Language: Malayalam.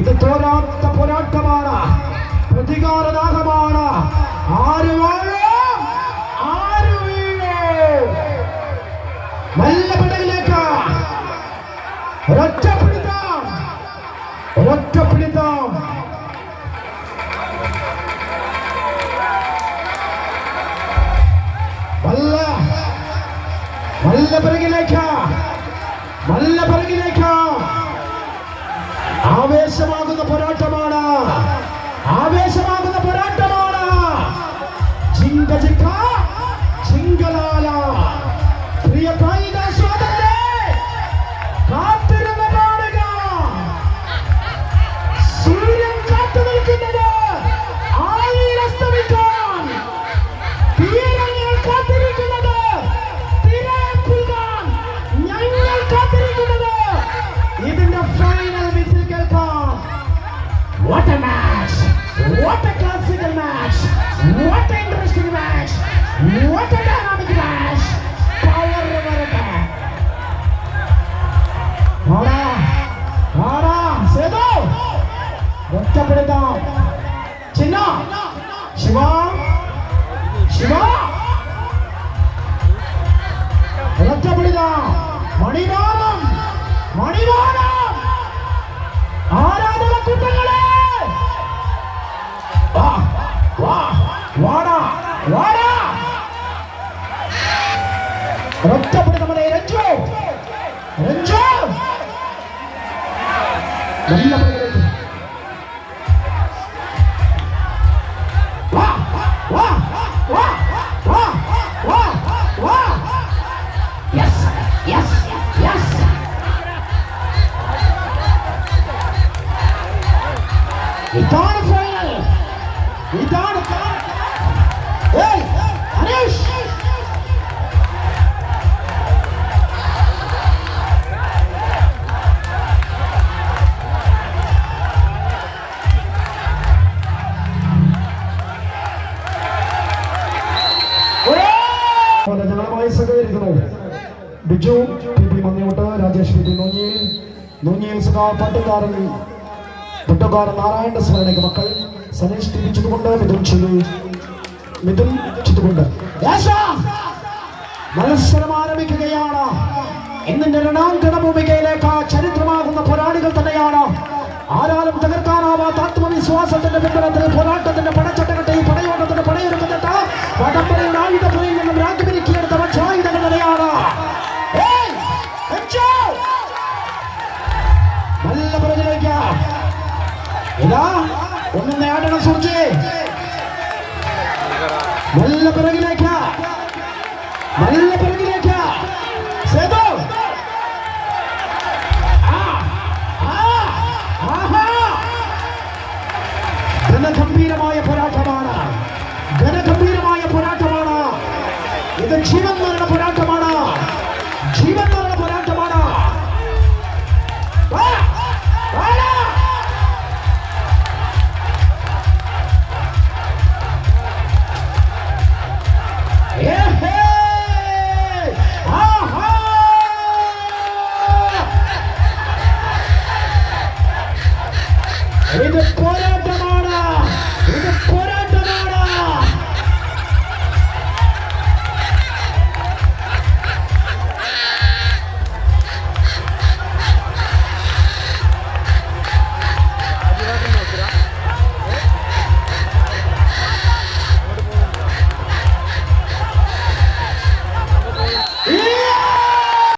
ഇത് തോരാത്ത പോരാട്ടമാണ്. പ്രതികാരദാഹമാണ്. ആര് ആര് നല്ല പിടയിലേക്ക് ഒരൊറ്റ പിടിത്തം ഒരൊറ്റ പിടിത്തം വല്ല വല്ല പിറകിലേക്ക്. വല്ല പിറകിലേക്ക്. ആവേശമാകുന്ന പോരാട്ടമാണ്. ആവേശമാകുന്ന പോരാട്ടമാണ്. ജിങ്കലാല പ്രിയ കായിക സ്വാതന്ത്ര്യ കാത്തിരുന്ന് കാണുക സൂര്യൻ കാത്തു നിൽക്കുന്നത് കാത്തിരിക്കുന്നത് ഞങ്ങൾ കാത്തിരിക്കുന്നത് What a match! What a classic match! What an interesting match! What a dynamic match! Power America! Ora! Ora! Sedo! What a breakdown! Chinna! Shiva! ರಕ್ತಪಡಿದ Ranju Ranju ಎಲ್ಲ இதான ஃபைனல் இதான പി മങ്ങിയോട്ട് രാജേഷ് പി പുട്ടുകാരൻ നാരായണ മക്കൾ സനേഷ് ടി മിഥുൻ ചിലു മിഥുൻ ചിതുകൊണ്ട് മത്സരം ആരംഭിക്കുകയാണ്. ഇന്നിന്റെ രണാങ്കണ ഭൂമികയിലേക്ക് ചരിത്രമാകുന്ന പോരാളികൾ തന്നെയാണ്. ആരാലും തകർക്കാനാവാത്ത ആത്മവിശ്വാസത്തിന്റെ പിൻബലത്തിൽ പോരാട്ടത്തിന്റെ പടച്ചട്ടകട്ടെ പടയൊരുക്കത്തിട്ട് നല്ല പുറകിലേക്ക് ഇതാ ഒന്ന് നേടണം സൂർജി നല്ല പിറകിലേക്ക് നല്ല പിറകിലേക്ക് സേതു ആ, ആ, ആഹാ. ഘനഗംഭീരമായ പോരാട്ടമാണ് ഘനഗംഭീരമായ പോരാട്ടമാണ് ഇത് ജീവൻ മരണ പോരാട്ടം